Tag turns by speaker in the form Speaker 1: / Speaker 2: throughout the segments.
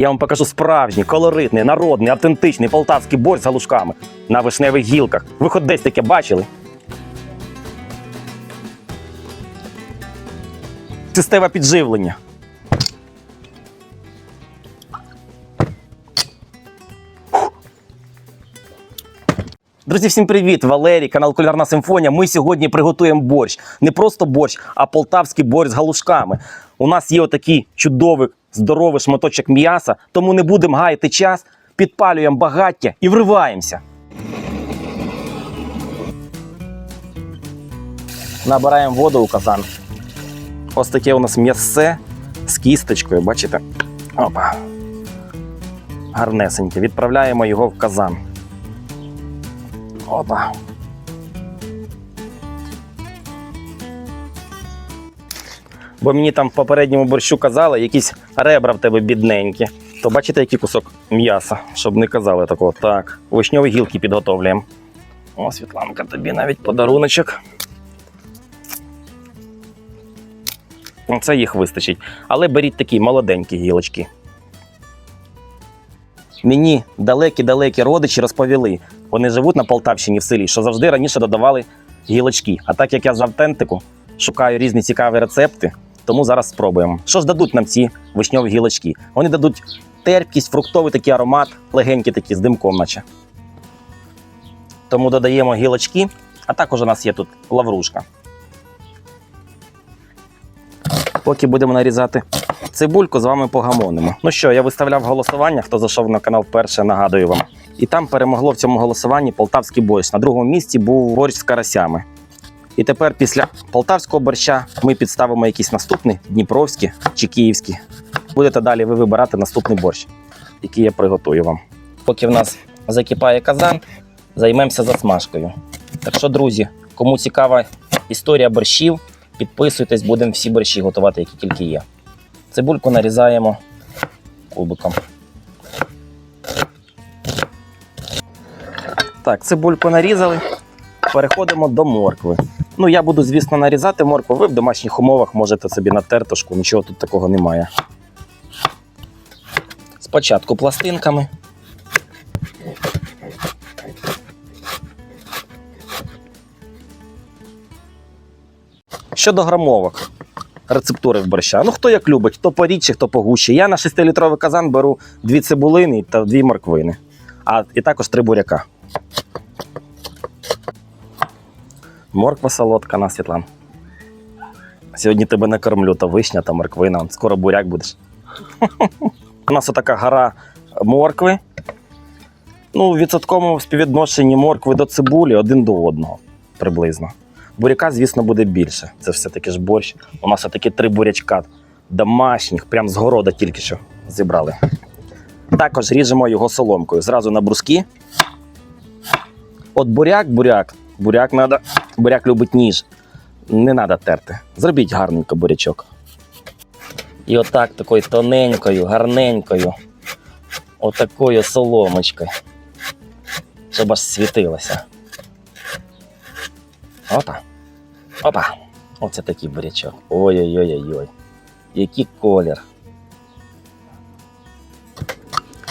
Speaker 1: Я вам покажу справжній, колоритний, народний, автентичний полтавський борщ з галушками на вишневих гілках. Ви хоч десь таке бачили? Система підживлення. Друзі, всім привіт! Валерій, канал Кулярна Симфонія. Ми сьогодні приготуємо борщ. Не просто борщ, а полтавський борщ з галушками. У нас є отакий чудовий, здоровий шматочок м'яса, тому не будемо гаяти час, підпалюємо багаття і вриваємося. Набираємо воду у казан. Ось таке у нас м'ясце з кісточкою, бачите? Опа. Гарнесеньке. Відправляємо його в казан. Опа. Бо мені там в попередньому борщу казали, якісь ребра в тебе бідненькі. То бачите, який кусок м'яса, щоб не казали такого. Так, вишньові гілки підготовлюємо. О, Світланка, тобі навіть подаруночок. Це їх вистачить. Але беріть такі молоденькі гілочки. Мені далекі-далекі родичі розповіли, вони живуть на Полтавщині в селі, що завжди раніше додавали гілочки. А так як я з автентику шукаю різні цікаві рецепти, тому зараз спробуємо. Що ж дадуть нам ці вишньові гілочки? Вони дадуть терпкість, фруктовий такий аромат, легенький такий з димком, наче. Тому додаємо гілочки, а також у нас є тут лаврушка. Поки будемо нарізати цибульку, з вами погамонимо. Ну що, я виставляв голосування. Хто зайшов на канал вперше, нагадую вам. І там перемогло в цьому голосуванні полтавський борщ. На другому місці був борщ з карасями. І тепер після полтавського борща ми підставимо якийсь наступний дніпровський чи київський. Будете далі ви вибирати наступний борщ, який я приготую вам. Поки в нас закипає казан, займемося засмажкою. Так що, друзі, кому цікава історія борщів, підписуйтесь, будемо всі борщі готувати, які тільки є. Цибульку нарізаємо кубиком. Так, цибульку нарізали. Переходимо до моркви. Ну, я буду, звісно, нарізати моркву. Ви в домашніх умовах можете собі на тертушку, нічого тут такого немає. Спочатку пластинками. Щодо грамовок рецептури в борща. Ну, хто як любить, хто порідче, хто погуще. Я на 6-літровий казан беру дві цибулини та дві морквини, а і також три буряка. Морква солодка на Світлан. Сьогодні тебе накормлю, то вишня та морквина. Скоро буряк будеш. У нас отака гора моркви. Ну, в відсотковому співвідношенні моркви до цибулі один до одного приблизно. Буряка, звісно, буде більше. Це все-таки ж борщ. У нас такі три бурячка домашніх, прям з города тільки що зібрали. Також ріжемо його соломкою. Зразу на бруски. От буряк, буряк. Надо. Буряк любить ніж. Не треба терти. Зробіть гарненько бурячок. І отак такою тоненькою, гарненькою, отакою соломочкою. Щоб аж світилося. Опа. Опа. Оце такий бурячок. Ой-ой-ой-ой. Який колір.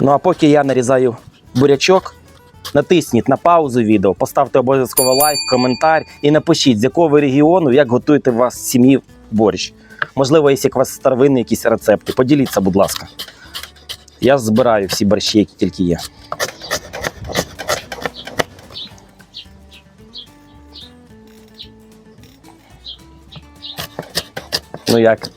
Speaker 1: Ну а поки я нарізаю бурячок, натисніть на паузу відео, поставте обов'язково лайк, коментар і напишіть, з якого ви регіону, як готуєте вас сім'ї борщ. Можливо, є як у вас старовинні якісь рецепти. Поділіться, будь ласка. Я збираю всі борщі, які тільки є. Ну як?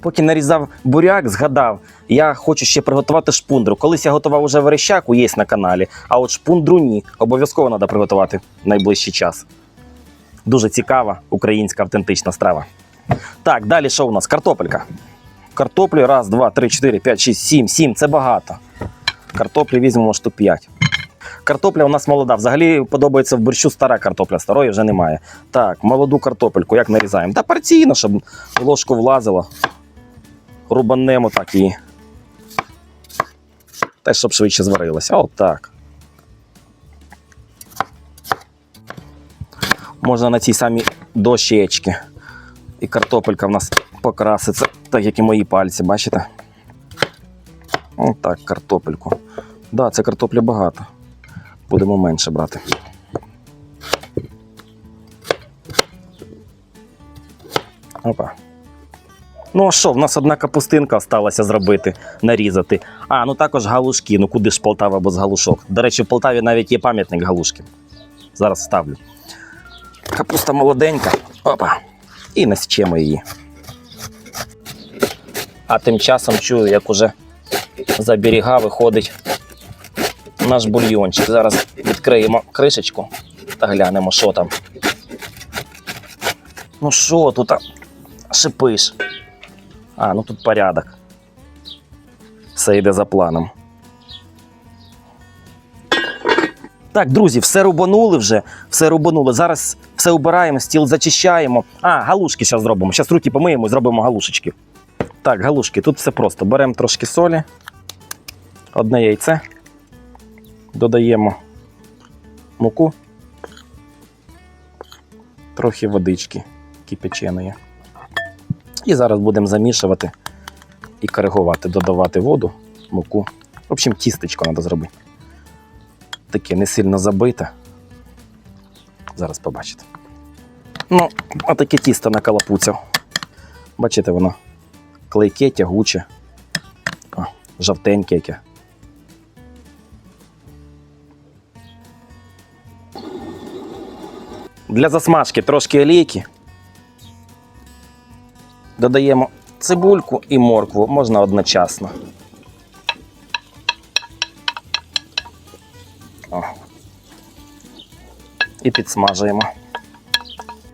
Speaker 1: Поки нарізав буряк, згадав, я хочу ще приготувати шпундру. Колись я готував уже верещаку, є на каналі, а от шпундру ні. Обов'язково треба приготувати в найближчий час. Дуже цікава українська автентична страва. Так, далі що у нас? Картопелька. Картоплі раз, два, три, чотири, п'ять, шість, сім, сім. Це багато. Картоплі візьмемо штук 5. Картопля у нас молода. Взагалі подобається в борщу стара картопля, старої вже немає. Так, молоду картопельку як нарізаємо? Та порційно, щоб ложку влазило. Рубанемо так її. Та щоб швидше зварилося. От так. Можна на цій самій дощечці І картопелька в нас покраситься, так як і мої пальці, бачите? Отак, картопельку. Так, да, це картопля багато. Будемо менше брати. Опа. Ну, а що, в нас одна капустинка осталася зробити, нарізати. А, ну також галушки. Ну куди ж Полтава без галушок? До речі, в Полтаві навіть є пам'ятник галушки. Зараз ставлю. Капуста молоденька. Опа. І насічемо її. А тим часом чую, як уже за берега виходить наш бульйончик. Зараз відкриємо кришечку та глянемо, що там. Ну що тут шипиш? А, ну тут порядок. Все йде за планом. Так, друзі, все рубанули вже, все рубанули. Зараз все убираємо, стіл зачищаємо. А, галушки зараз зробимо. Зараз руки помиємо і зробимо галушечки. Так, галушки, тут все просто. Беремо трошки солі, одне яйце, додаємо муку, трохи водички кипяченої. І зараз будемо замішувати і коригувати, додавати воду, муку. В общем, тістечко треба зробити. Таке не сильно забите. Зараз побачите. Ну, а таке тісто накалапуцяв. Бачите, воно клейке, тягуче, О, жовтеньке яке. Для засмажки трошки олійки. Додаємо цибульку і моркву, можна одночасно. О. І підсмажуємо.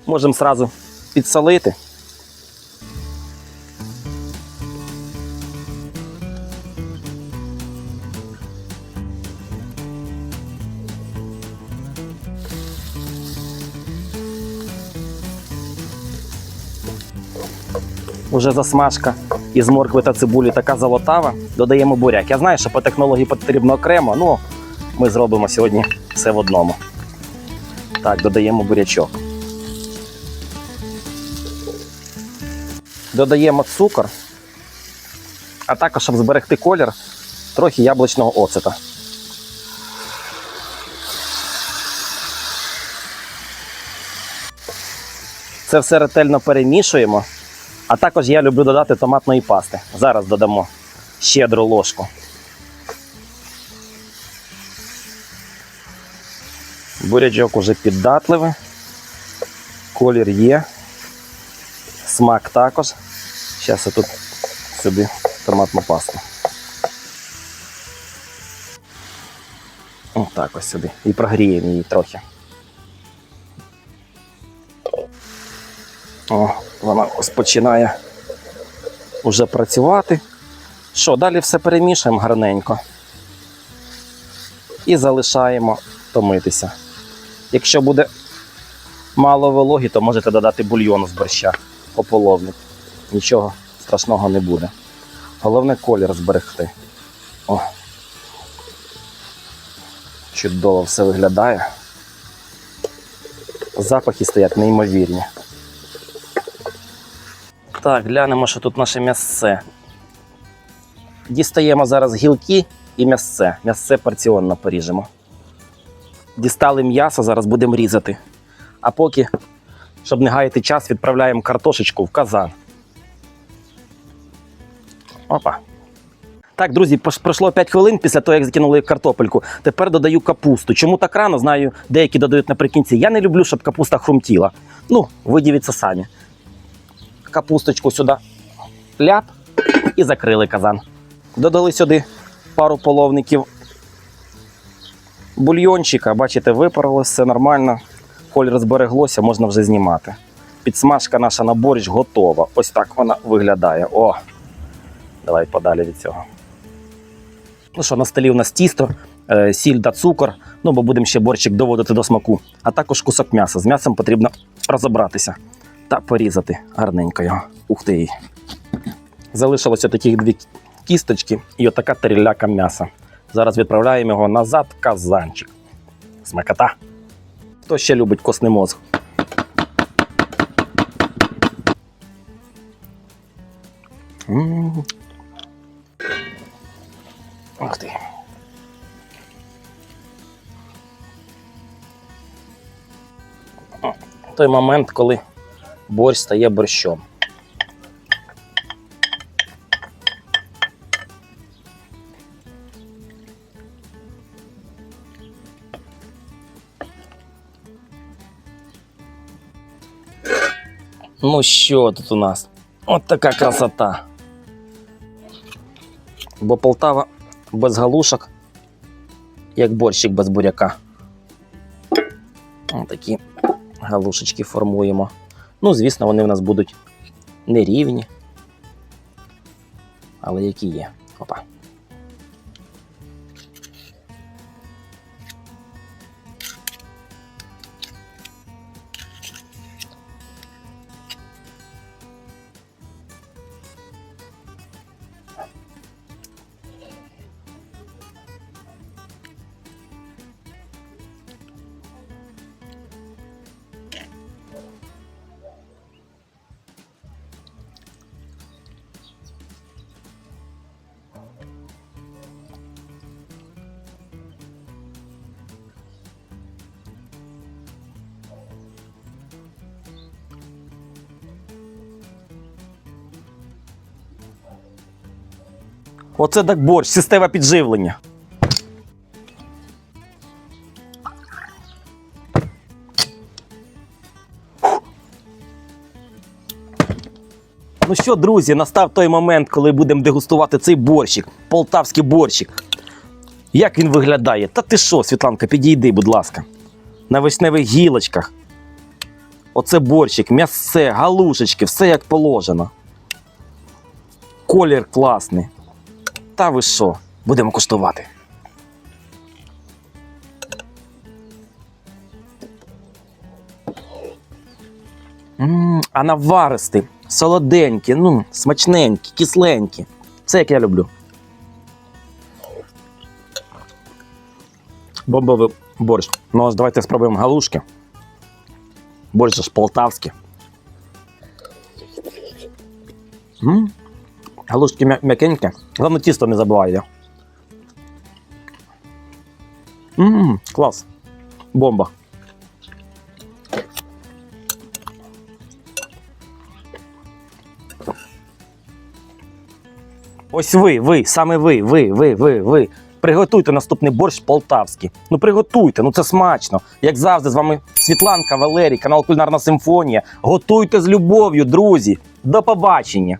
Speaker 1: Можемо одразу підсолити. Уже засмажка із моркви та цибулі така золотава. Додаємо буряк. Я знаю, що по технології потрібно окремо, ну ми зробимо сьогодні все в одному. Так, додаємо бурячок. Додаємо цукор, а також, щоб зберегти колір, трохи яблучного оцета. Це все ретельно перемішуємо. А також я люблю додати томатної пасти. Зараз додамо щедру ложку. Бурячок уже піддатливий. Колір є. Смак також. Зараз я тут собі томатну пасту. Отак ось сюди. І прогріємо її трохи. О, вона ось починає вже працювати. Що, далі все перемішуємо гарненько. І залишаємо томитися. Якщо буде мало вологі, то можете додати бульйону з борща пополовник. Нічого страшного не буде. Головне колір зберегти. О. Чудово все виглядає. Запахи стоять неймовірні. Так, глянемо, що тут наше м'ясце. Дістаємо зараз гілки і м'ясце. М'ясце порціонно поріжемо. Дістали м'ясо, зараз будемо різати. А поки, щоб не гаяти час, відправляємо картошечку в казан. Опа. Так, друзі, пройшло 5 хвилин після того, як закинули картопельку. Тепер додаю капусту. Чому так рано? Знаю, деякі додають наприкінці. Я не люблю, щоб капуста хрумтіла. Ну, ви дивіться самі. Капусточку сюди ляп і закрили казан. Додали сюди пару половників бульйончика. Бачите, випарилось все нормально. Колір збереглося, можна вже знімати. Підсмажка наша на борщ готова. Ось так вона виглядає. О! Давай подалі від цього. Ну що, на столі у нас тісто, е, сіль та цукор. Ну, бо будемо ще борщик доводити до смаку. А також кусок м'яса. З м'ясом потрібно розібратися та порізати гарненько його. Ух ти. Залишилося таких дві кісточки і отака таріляка м'яса. Зараз відправляємо його назад в казанчик. Смакота. Хто ще любить косний мозг? Ух ти. Той момент, коли борщ стає борщом. Ну що тут у нас? От така красота. Бо Полтава без галушок, як борщик без буряка. Ось такі галушечки формуємо. Ну, звісно, вони в нас будуть нерівні. Але які є. Оце так борщ, система підживлення. Ну що, друзі, настав той момент, коли будемо дегустувати цей борщик, полтавський борщик. Як він виглядає? Та ти що, Світланка, підійди, будь ласка. На вишневих гілочках. Оце борщик, м'ясце, галушечки, все як положено. Колір класний. Та ви що? Будемо куштувати. М, А наваристий, солоденький, ну, смачненький, кисленький. Це як я люблю. Бомбовий борщ. Ну, ось давайте спробуємо галушки. Борщ ж полтавський. М, Галушки м'я- м'якенькі. Головне тісто не забувайте. Ммм, клас. Бомба. Ось ви, ви, саме ви, ви, ви, ви, ви. Приготуйте наступний борщ полтавський. Ну приготуйте, ну це смачно. Як завжди, з вами Світланка Валерій, канал Кулінарна Симфонія. Готуйте з любов'ю, друзі. До побачення!